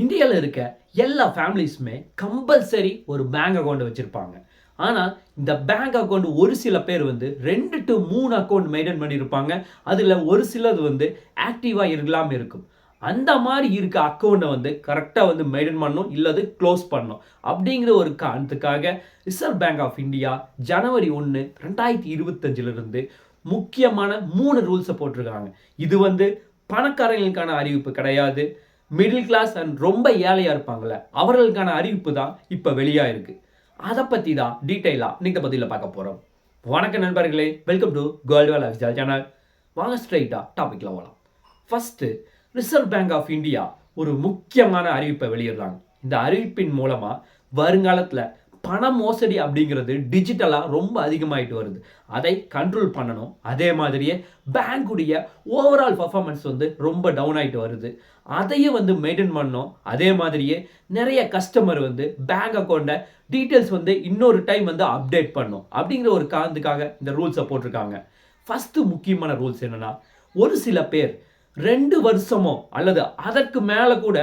இந்தியாவில் இருக்க எல்லா ஃபேமிலிஸுமே கம்பல்சரி ஒரு பேங்க் அக்கௌண்ட் வச்சுருப்பாங்க. ஆனால் இந்த பேங்க் அக்கௌண்ட் ஒரு சில பேர் வந்து ரெண்டு டு மூணு அக்கௌண்ட் மெயின்டைன் பண்ணியிருப்பாங்க அதில் ஒரு சிலது வந்து ஆக்டிவாக இல்லாமல் இருக்கும். அந்த மாதிரி இருக்க அக்கௌண்ட்டை வந்து கரெக்டாக வந்து மெயின்டைன் பண்ணணும் இல்லது க்ளோஸ் பண்ணணும். அப்படிங்கிற ஒரு காரணத்துக்காக ரிசர்வ் பேங்க் ஆஃப் இந்தியா ஜனவரி ஒன்று ரெண்டாயிரத்தி இருபத்தஞ்சிலிருந்து முக்கியமான மூணு ரூல்ஸை போட்டிருக்காங்க. இது வந்து பணக்காரங்களுக்கான அறிவிப்பு கிடையாது. மிடில் கிளாஸ் அண்ட் ரொம்ப ஏழையாக இருப்பாங்கள்ல அவர்களுக்கான அறிவிப்பு தான் இப்போ வெளியாக இருக்குது அதை பற்றி தான் டீட்டெயிலாக இந்த பதிலில் பார்க்க போகிறோம் வணக்கம் நண்பர்களே வெல்கம் டு கேர்ள் வேல் அஃபிஷியல் சேனல் வாங்க ஸ்ட்ரைட்டாக டாப்பிக்கில் போகலாம் first Reserve Bank of India ஒரு முக்கியமான அறிவிப்பை வெளியிடுறாங்க. இந்த அறிவிப்பின் மூலமாக வருங்காலத்தில் பண மோசடி அப்படிங்கிறது டிஜிட்டலாக ரொம்ப அதிகமாகிட்டு வருது. அதை கண்ட்ரோல் பண்ணணும். அதே மாதிரியே பேங்குடைய ஓவரால் பர்ஃபார்மன்ஸ் வந்து ரொம்ப டவுன் ஆகிட்டு வருது. அதையும் வந்து மெயின்டைன் பண்ணணும். அதே மாதிரியே நிறைய கஸ்டமர் வந்து பேங்க் அக்கௌண்ட்டை டீட்டெயில்ஸ் வந்து இன்னொரு டைம் வந்து அப்டேட் பண்ணும் அப்படிங்கிற ஒரு காரணத்துக்காக இந்த ரூல்ஸை போட்டிருக்காங்க. ஃபஸ்ட்டு முக்கியமான ரூல்ஸ் என்னென்னா ஒரு சில பேர் ரெண்டு வருஷமோ அல்லது அதற்கு மேலே கூட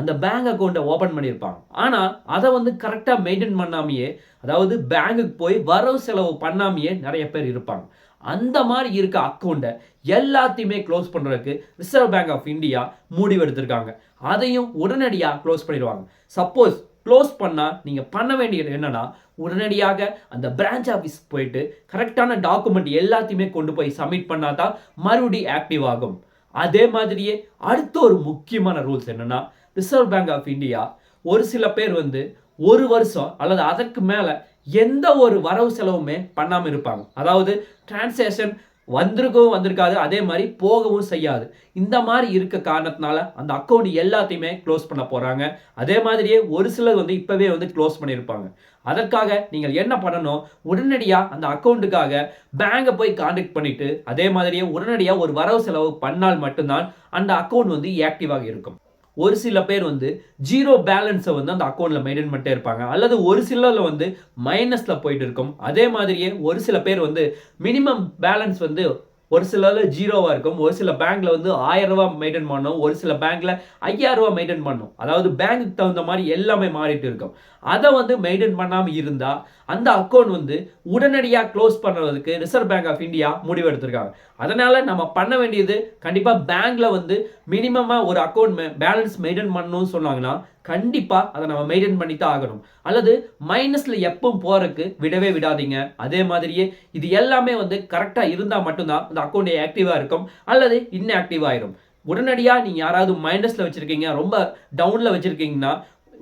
அந்த பேங்க் அக்கௌண்ட்டை ஓப்பன் பண்ணியிருப்பாங்க. ஆனால் அதை வந்து கரெக்டாக மெயின்டைன் பண்ணாமையே அதாவது பேங்குக்கு போய் வரவு செலவு பண்ணாமையே நிறைய பேர் இருப்பாங்க. அந்த மாதிரி இருக்க அக்கௌண்ட்டை எல்லாத்தையுமே க்ளோஸ் பண்ணுறதுக்கு ரிசர்வ் பேங்க் ஆஃப் இந்தியா முடிவெடுத்திருக்காங்க. அதையும் உடனடியாக க்ளோஸ் பண்ணிடுவாங்க. சப்போஸ் க்ளோஸ் பண்ணால் நீங்கள் பண்ண வேண்டியது என்னென்னா உடனடியாக அந்த பிரான்ச் ஆஃபீஸ் போயிட்டு கரெக்டான டாக்குமெண்ட் எல்லாத்தையுமே கொண்டு போய் சப்மிட் பண்ணால் தான் மறுபடியும் ஆக்டிவ் ஆகும். அதே மாதிரியே அடுத்த ஒரு முக்கியமான ரூல்ஸ் என்னென்னா ரிசர்வ் பேங்க் ஆஃப் இந்தியா ஒரு சில பேர் வந்து ஒரு வருஷம் அல்லது அதற்கு மேலே எந்த ஒரு வரவு செலவுமே பண்ணாமல் இருப்பாங்க. அதாவது டிரான்சேக்ஷன் வந்திருக்கவும் வந்திருக்காது அதே மாதிரி போகவும் செய்யாது. இந்த மாதிரி இருக்க காரணத்தினால அந்த அக்கௌண்ட் எல்லாத்தையுமே க்ளோஸ் பண்ண போகிறாங்க அதே மாதிரியே ஒரு சிலர் வந்து இப்போவே வந்து க்ளோஸ் பண்ணியிருப்பாங்க. அதற்காக நீங்கள் என்ன பண்ணணும்? உடனடியாக அந்த அக்கௌண்ட்டுக்காக பேங்கை போய் காண்டாக்ட் பண்ணிவிட்டு அதே மாதிரியே உடனடியாக ஒரு வரவு செலவு பண்ணால் மட்டும்தான் அந்த அக்கௌண்ட் வந்து ஆக்டிவாக இருக்கும். ஒரு சில பேர் வந்து ஜீரோ பேலன்ஸை வந்து அந்த அக்கௌண்ட்டில் மெயின்டைன் பண்ணிட்டே இருப்பாங்க. அல்லது ஒரு சிலரில் வந்து மைனஸில் போயிட்டு இருக்கும். அதே மாதிரியே ஒரு சில பேர் வந்து மினிமம் பேலன்ஸ் வந்து ஒரு சிலரில் ஜீரோவாக இருக்கும். ஒரு சில பேங்க்கில் வந்து ஆயிரரூவா மெயின்டைன் பண்ணணும் ஒரு சில பேங்க்கில் ஐயாயிரரூவா மெயின்டைன் பண்ணணும் அதாவது பேங்க்குக்கு தகுந்த மாதிரி எல்லாமே மாறிட்டு இருக்கும். அதை வந்து மெயின்டைன் பண்ணாமல் இருந்தால் அந்த அக்கௌண்ட் வந்து உடனடியாக க்ளோஸ் பண்ணுறதுக்கு ரிசர்வ் பேங்க் ஆஃப் இந்தியா முடிவெடுத்திருக்காங்க அதனால் நம்ம பண்ண வேண்டியது கண்டிப்பாக பேங்க்கில் வந்து மினிமமாக ஒரு அக்கௌண்ட் பேலன்ஸ் மெயின்டைன் பண்ணணும்னு சொன்னாங்கன்னா கண்டிப்பாக அதை நம்ம மெயின்டைன் பண்ணி தான் ஆகணும். அல்லது மைனஸில் எப்பவும் போகிறதுக்கு விடவே விடாதீங்க. அதே மாதிரியே இது எல்லாமே வந்து கரெக்டாக இருந்தால் மட்டும்தான் அந்த அக்கௌண்ட் ஆக்டிவாக இருக்கும். அல்லது இன்ஆக்டிவ் ஆயிரும். உடனடியாக நீங்கள் யாராவது மைனஸில் வச்சுருக்கீங்க ரொம்ப டவுனில் வச்சுருக்கீங்கன்னா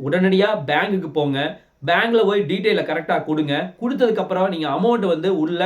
உடனடியாக பேங்குக்கு போங்க. பேங்க்கில் போய் டீட்டெயிலை கரெக்டாக கொடுங்க. கொடுத்ததுக்கப்புறம் நீங்கள் அமௌண்ட் வந்து உள்ள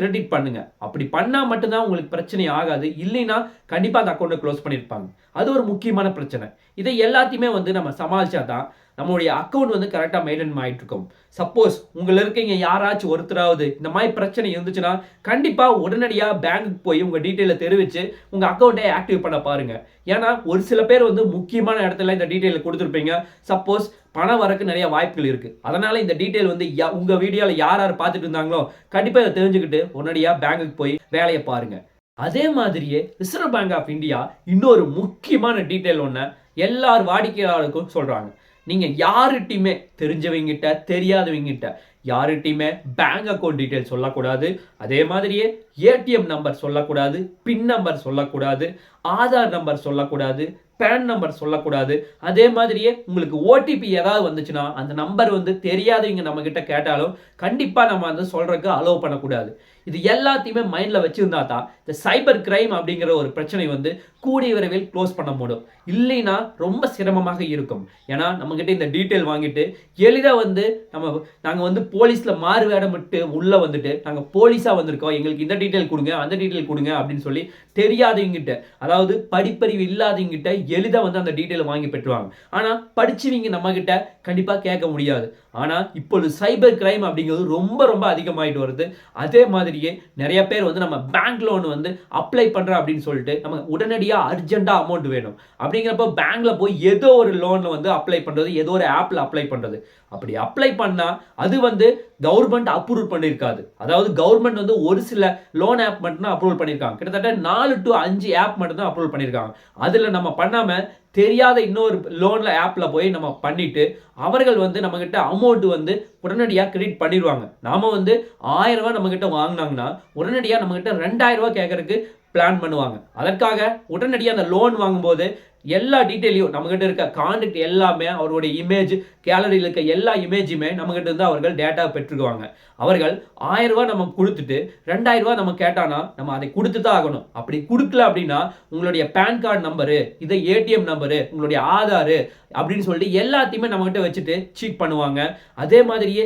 கிரெடிட் பண்ணுங்க. அப்படி பண்ணால் மட்டும்தான் உங்களுக்கு பிரச்சனை ஆகாது. இல்லைன்னா கண்டிப்பாக அந்த அக்கௌண்ட்டை க்ளோஸ் பண்ணியிருப்பாங்க அது ஒரு முக்கியமான பிரச்சனை. இதை எல்லாத்தையுமே வந்து நம்ம சமாளிச்சா தான் நம்மளுடைய அக்கௌண்ட் வந்து கரெக்டாக மெயின்டைன் ஆகிட்டு இருக்கும் சப்போஸ் உங்கள் இருக்கீங்க யாராச்சும் ஒருத்தராவது இந்த மாதிரி பிரச்சனை இருந்துச்சுன்னா கண்டிப்பாக உடனடியாக பேங்க்குக்கு போய் உங்கள் டீட்டெயிலை தெரிவித்து உங்கள் அக்கௌண்ட்டை ஆக்டிவ் பண்ண பாருங்கள் ஏன்னா ஒரு சில பேர் வந்து முக்கியமான இடத்துல இந்த டீட்டெயிலை கொடுத்துருப்பீங்க. சப்போஸ் பணம் வரக்கு நிறைய வாய்ப்புகள் இருக்குது அதனால் இந்த டீட்டெயில் வந்து யா- வீடியோவில் யார் யார் பார்த்துட்டு இருந்தாங்களோ கண்டிப்பாக இதை தெரிஞ்சுக்கிட்டு உடனடியாக பேங்க்குக்கு போய் வேலையை பாருங்க. அதே மாதிரியே ரிசர்வ் பேங்க் ஆஃப் இந்தியா இன்னொரு முக்கியமான டீட்டெயில் ஒன்று எல்லார் வாடிக்கையாளருக்கும் சொல்கிறாங்க நீங்கள் யார்கிட்டையுமே தெரிஞ்சவங்கிட்ட தெரியாதவங்கிட்ட யார்கிட்டையுமே பேங்க் அக்கௌண்ட் டீட்டெயில் சொல்லக்கூடாது. அதே மாதிரியே ஏடிஎம் நம்பர் சொல்லக்கூடாது பின் நம்பர் சொல்லக்கூடாது. ஆதார் நம்பர் சொல்லக்கூடாது பேன் நம்பர் சொல்லக்கூடாது. அதே மாதிரியே உங்களுக்கு ஓடிபி ஏதாவது வந்துச்சுன்னா அந்த நம்பர் வந்து தெரியாதவங்க நம்ம கிட்ட கேட்டாலும் கண்டிப்பாக நம்ம வந்து சொல்றதுக்கு அலோவ் பண்ணக்கூடாது. இது எல்லாத்தையுமே மைண்டில் வச்சுருந்தா தான் இந்த சைபர் கிரைம் அப்படிங்கிற ஒரு பிரச்சனை வந்து கூடிய விரைவில் க்ளோஸ் பண்ண முடியும். இல்லைன்னா ரொம்ப சிரமமாக இருக்கும். ஏன்னா நம்மக்கிட்ட இந்த டீட்டெயில் வாங்கிட்டு எளிதாக வந்து நம்ம நாங்கள் வந்து போலீஸில் மாறு வேடமிட்டு உள்ளே வந்துட்டு நாங்கள் போலீஸாக வந்திருக்கோம். எங்களுக்கு இந்த டீட்டெயில் கொடுங்க அந்த டீட்டெயில் கொடுங்க அப்படின்னு சொல்லி தெரியாதவங்கிட்ட அதாவது அதாவது படிப்பறிவு இல்லாதவங்கிட்ட எளிதாக வந்து அந்த டீட்டெயில் வாங்கி பெற்றுவாங்க. ஆனால் படிச்சவங்க நம்மக்கிட்ட கண்டிப்பாக கேட்க முடியாது. ஆனால் இப்பொழுது சைபர் கிரைம் அப்படிங்கிறது ரொம்ப ரொம்ப அதிகமாகிட்டு வருது. அதே மாதிரியே நிறைய பேர் வந்து நம்ம பேங்க் லோன் வந்து அப்ளை பண்ணுறோம் அப்படின்னு சொல்லிட்டு நம்ம உடனடியாக அர்ஜென்ட்டாக அமௌண்ட் வேணும். அப்படிங்கிறப்ப பேங்க்கில் போய் ஏதோ ஒரு லோனில் வந்து அப்ளை பண்ணுறது ஏதோ ஒரு ஆப்பில் அப்ளை பண்ணுறது அப்படி அப்ளை பண்ணால் அது வந்து கவர்மெண்ட் அப்ரூவ் பண்ணியிருக்காது அதாவது கவர்மெண்ட் வந்து ஒரு சில லோன் ஆப் மட்டும்தான் அப்ரூவல் பண்ணியிருக்காங்க கிட்டத்தட்ட நாலு டு அஞ்சு ஆப் மட்டும் தான் அப்ரூவல் பண்ணியிருக்காங்க அதில் நம்ம பண்ணாமல் தெரியாத இன்னொரு லோனில் ஆப்பில் போய் நம்ம பண்ணிவிட்டு அவர்கள் வந்து நம்மக்கிட்ட அமௌண்ட் வந்து உடனடியாக கிரெடிட் பண்ணிடுவாங்க. நாம் வந்து ஆயிரம் ரூபாய் நம்மக்கிட்ட வாங்கினாங்கன்னா உடனடியாக நம்மக்கிட்ட ரெண்டாயிரம் ரூபாய் கேட்கறதுக்கு பிளான் பண்ணுவாங்க. அதற்காக உடனடியாக அந்த லோன் வாங்கும்போது எல்லா டீட்டெயிலையும் நம்மகிட்ட இருக்க கான்டெக்ட் எல்லாமே அவருடைய இமேஜ் கேலரியில் இருக்க எல்லா இமேஜுமே நம்மகிட்ட இருந்து அவர்கள் டேட்டா பெற்றுக்குவாங்க. அவர்கள் ஆயிரம் ரூபாய் நம்ம கொடுத்துட்டு ரெண்டாயிரம் ரூபாய் நம்ம கேட்டானா நம்ம அதை கொடுத்து தான் ஆகணும். அப்படி கொடுக்கல அப்படின்னா உங்களுடைய பேன் கார்டு நம்பரு இதை ஏடிஎம் நம்பரு உங்களுடைய ஆதாரு அப்படின்னு சொல்லிட்டு எல்லாத்தையுமே நம்மகிட்ட வச்சுட்டு சீட் பண்ணுவாங்க. அதே மாதிரியே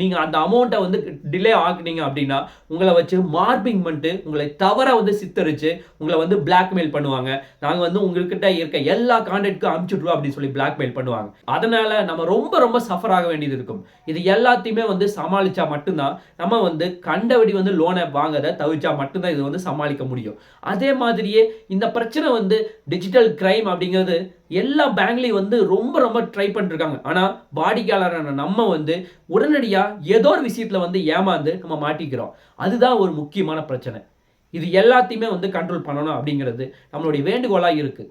நீங்கள் அந்த அமௌண்ட்டை வந்து டிலே ஆக்குனீங்க அப்படின்னா உங்களை வச்சு மார்பிங் பண்ணிட்டு உங்களை தவற வந்து சித்தரிச்சு உங்களை வந்து பிளாக்மெயில் பண்ணுவாங்க. நாங்கள் வந்து உங்ககிட்ட இருக்க எல்லா கான்டாக்ட்க்கும் அனுப்பிச்சுட்ருவோம் அப்படின்னு சொல்லி பிளாக்மெயில் பண்ணுவாங்க. அதனால நம்ம ரொம்ப ரொம்ப சஃபர் ஆக வேண்டியது இருக்கும். இது எல்லாத்தையுமே வந்து சமாளிச்சா மட்டும்தான் நம்ம வந்து கண்டபடி வந்து லோனை வாங்கதை தவிர்த்தா மட்டும்தான் இது வந்து சமாளிக்க முடியும். அதே மாதிரியே இந்த பிரச்சனை வந்து டிஜிட்டல் கிரைம் அப்படிங்கிறது எல்லா பேங்க்லையும் வந்து ரொம்ப ரொம்ப ட்ரை பண்ணிருக்காங்க. ஆனால் வாடிக்கையாளரான நம்ம வந்து உடனடியாக ஏதோ ஒரு விஷயத்தில் வந்து ஏமாந்து நம்ம மாட்டிக்கிறோம். அதுதான் ஒரு முக்கியமான பிரச்சனை. இது எல்லாத்தையுமே வந்து கண்ட்ரோல் பண்ணணும் அப்படிங்கிறது நம்மளுடைய வேண்டுகோளாக இருக்குது